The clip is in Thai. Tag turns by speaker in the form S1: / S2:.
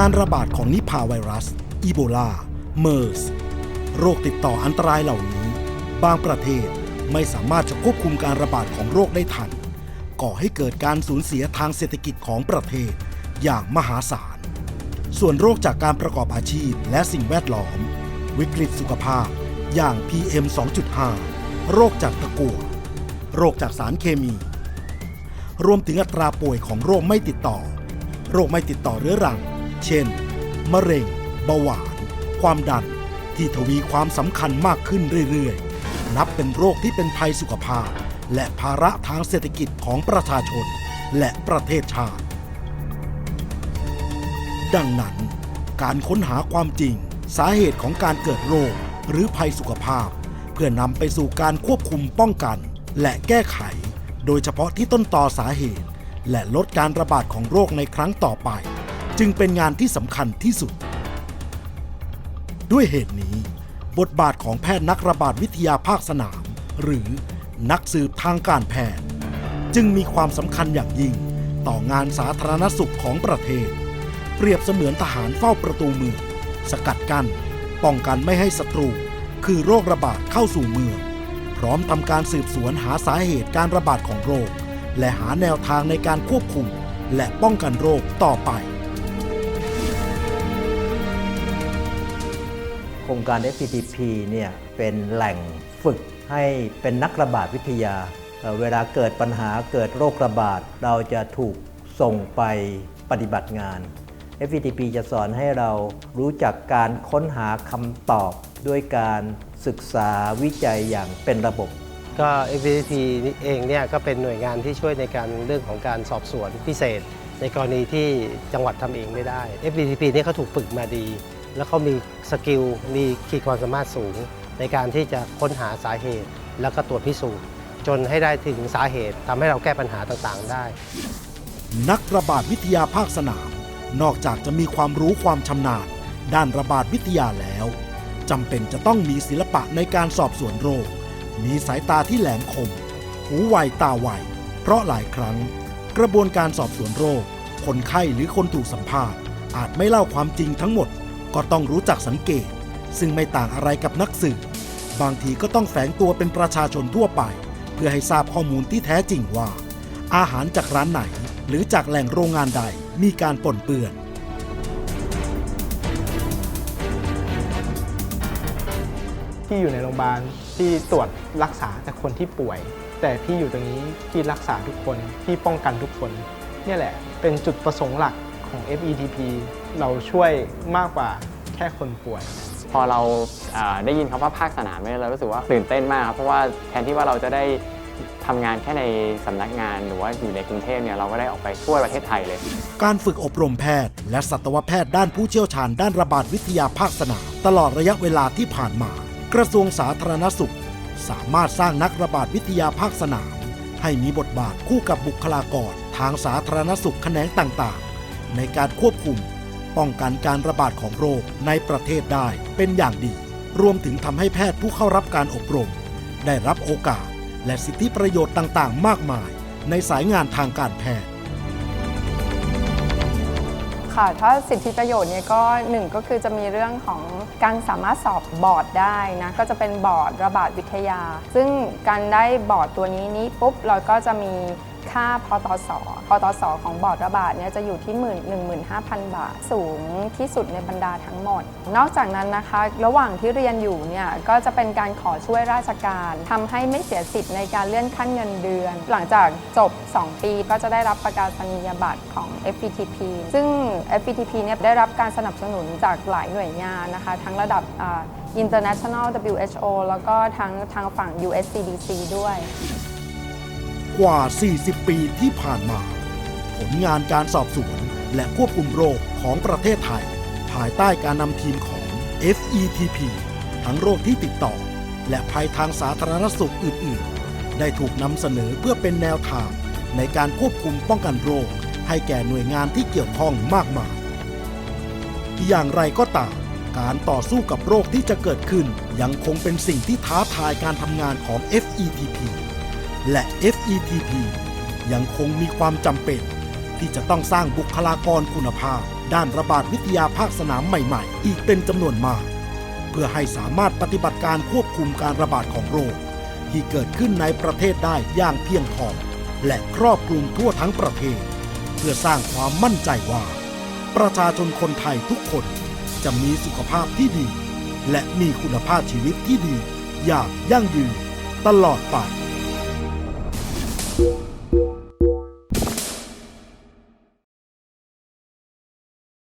S1: การระบาดของนิพาไวรัส อีโบลา เมอร์ส โรคติดต่ออันตรายเหล่านี้ บางประเทศไม่สามารถจะควบคุมการระบาดของโรคได้ทัน ก่อให้เกิดการสูญเสียทางเศรษฐกิจของประเทศอย่างมหาศาล ส่วนโรคจากการประกอบอาชีพและสิ่งแวดล้อม วิกฤตสุขภาพอย่าง PM 2.5 โรคจากตะกั่ว โรคจากสารเคมี รวมถึงอัตราป่วยของโรคไม่ติดต่อ โรคไม่ติดต่อเรื้อรัง เช่น มะเร็ง เบาหวาน ความดัน ที่ทวีความสำคัญมากขึ้นเรื่อยๆ นับเป็นโรคที่เป็นภัยสุขภาพ และภาระทางเศรษฐกิจของประชาชน และประเทศชาติ ดังนั้น การค้นหาความจริง สาเหตุของการเกิดโรค หรือภัยสุขภาพ เพื่อนำไปสู่การควบคุมป้องกัน และแก้ไข โดยเฉพาะที่ต้นตอสาเหตุ และลดการระบาดของโรคในครั้งต่อไป จึงเป็นงานที่สำคัญที่สุด ด้วยเหตุนี้ บทบาทของแพทย์นักระบาดวิทยาภาคสนาม หรือนักสืบทางการแพทย์ จึงมีความสำคัญอย่างยิ่งต่องานสาธารณสุขของประเทศ เปรียบเสมือนทหารเฝ้าประตูเมืองสกัดกัน้นป้องกันไม่ให้ศัตรู คือโรคระบาดเข้าสู่เมือง พร้อมทำการสืบสวนหาสาเหตุการระบาดของโรค และหาแนวทางในการควบคุม และป้องกันโรคต่อไป
S2: รงการ FPTP เนี่ยเป็นแหล่งฝึกให้เป็นนักระบาดวิทยาเเวลาเกิดปัญหาเกิดโรคระบาด เราจะถูกส่งไปปฏิบัติงาน FPTP จะสอนให้เรารู้จักการค้นหาคำตอบด้วยการศึกษาวิจัยอย่างเป็นระบบ
S3: ก็ FPTP นี่เองเนี่ยก็เป็นหน่วยงานที่ช่วยในการเรื่องของการสอบสวนพิเศษ ในกรณีที่จังหวัดทำเองไม่ได้ FPTP นี่เขาถูกฝึกมาดี แล้วเขามีสกิล มีขีดความสามารถสูง ในการที่จะค้นหาสาเหตุ แล้วก็ตรวจพิสูจน์ จนให้ได้ถึงสาเหตุทำให้เราแก้ปัญหาต่างๆ ได้
S1: นักระบาดวิทยาภาคสนาม นอกจากจะมีความรู้ความชำนาญ ด้านระบาดวิทยาแล้วจำเป็นจะต้องมีศิลปะในการสอบสวนโรค มีสายตาที่แหลมคม หูไวตาไว เพราะหลายครั้ง กระบวนการสอบสวนโรค คนไข้หรือคนถูกสัมภาษณ์อาจไม่เล่าความจริงทั้งหมด ก็ต้องรู้จักสังเกต ซึ่งไม่ต่างอะไรกับนักสืบบางทีก็ต้องแฝงตัวเป็นประชาชนทั่วไป เพื่อให้ทราบข้อมูลที่แท้จริงว่า อาหารจากร้านไหน หรือจากแหล่งโรงงานใดมีการปนเปื้อน
S4: พี่อยู่ในโรงพยาบาลพี่ตรวจรักษาแต่คนที่ป่วย แต่พี่อยู่ตรงนี้พี่รักษาทุกคนพี่ป้องกันทุกคน เนี่ยแหละเป็นจุดประสงค์หลักของ FETP เราช่วยมากกว่าแค่คนป่วย
S5: พอเราอ่าได้ยินคำว่าภาคสนามเนี่ยเรารู้สึกว่าตื่นเต้นมากครับเพราะว่าแทนที่ว่าเราจะได้ทำงานแค่ในสำนักงานหรือว่าอยู่ในกรุงเทพเนี่ยเราก็ได้ออกไปทั่วประเทศไทยเลย
S1: การฝึกอบรมแพทย์ และสัตวแพทย์ด้านผู้เชี่ยวชาญด้านระบาดวิทยาภาคสนามตลอดระยะเวลาที่ผ่านมา กระทรวงสาธารณสุข สามารถสร้างนักระบาดวิทยาภาคสนาม ให้มีบทบาทคู่กับบุคลากร ทางสาธารณสุขแขนงต่างๆ ในการควบคุม ป้องกันการระบาดของโรคในประเทศได้เป็นอย่างดี รวมถึงทำให้แพทย์ผู้เข้ารับการอบรม ได้รับโอกาส และสิทธิประโยชน์ต่างๆ มากมาย ในสายงานทางการแพทย์
S6: ค่ะถ้าสิทธิประโยชน์เนี่ยก็หนึ่งก็คือจะมีเรื่องของการสามารถสอบบอร์ดได้นะก็จะเป็นบอร์ดระบาดวิทยา ซึ่งการได้บอร์ดตัวนี้นี้ปุ๊บเราก็จะมี ค่าพตสพตสของบอร์ดระบาดเนี่ยจะอยู่ที่ 1 1 5 0 0 0 บาท สูงที่สุดในบรรดาทั้งหมด นอกจากนั้นนะคะ ระหว่างที่เรียนอยู่เนี่ยก็จะเป็นการขอช่วยราชการทำให้ไม่เสียสิทธิ์ในการเลื่อนขั้นเงินเดือน หลังจากจบ 2 ปีก็จะได้รับประกาศนียบัตรของ FPTP ซึ่ง FPTP เนี่ยได้รับการสนับสนุนจากหลายหน่วยงานนะคะ ทั้งระดับอ่า International WHO แล้วก็ทั้งทางฝั่ง USCDC ด้วย
S1: กว่า 40 ปีที่ผ่านมา ผลงานการสอบสวนและควบคุมโรคของประเทศไทย ภายใต้การนำทีมของ FETP ทั้งโรคที่ติดต่อ และภัยทางสาธารณสุขอื่น ๆ ได้ถูกนำเสนอเพื่อเป็นแนวทางในการควบคุมป้องกันโรค ให้แก่หน่วยงานที่เกี่ยวข้องมากมาย อย่างไรก็ตามการต่อสู้กับโรคที่จะเกิดขึ้น ยังคงเป็นสิ่งที่ท้าทายการทำงานของ FETP และ FETP ยังคงมีความจำเป็น ที่จะต้องสร้างบุคลากรคุณภาพ ด้านระบาดวิทยาภาคสนามใหม่ๆ อีกเป็นจำนวนมาก เพื่อให้สามารถปฏิบัติการควบคุมการระบาดของโรค ที่เกิดขึ้นในประเทศได้อย่างเพียงพอและครอบคลุมทั่วทั้งประเทศ เพื่อสร้างความมั่นใจว่า ประชาชนคนไทยทุกคนจะมีสุขภาพที่ดี และมีคุณภาพชีวิตที่ดี อย่างยั่งยืนตลอดไป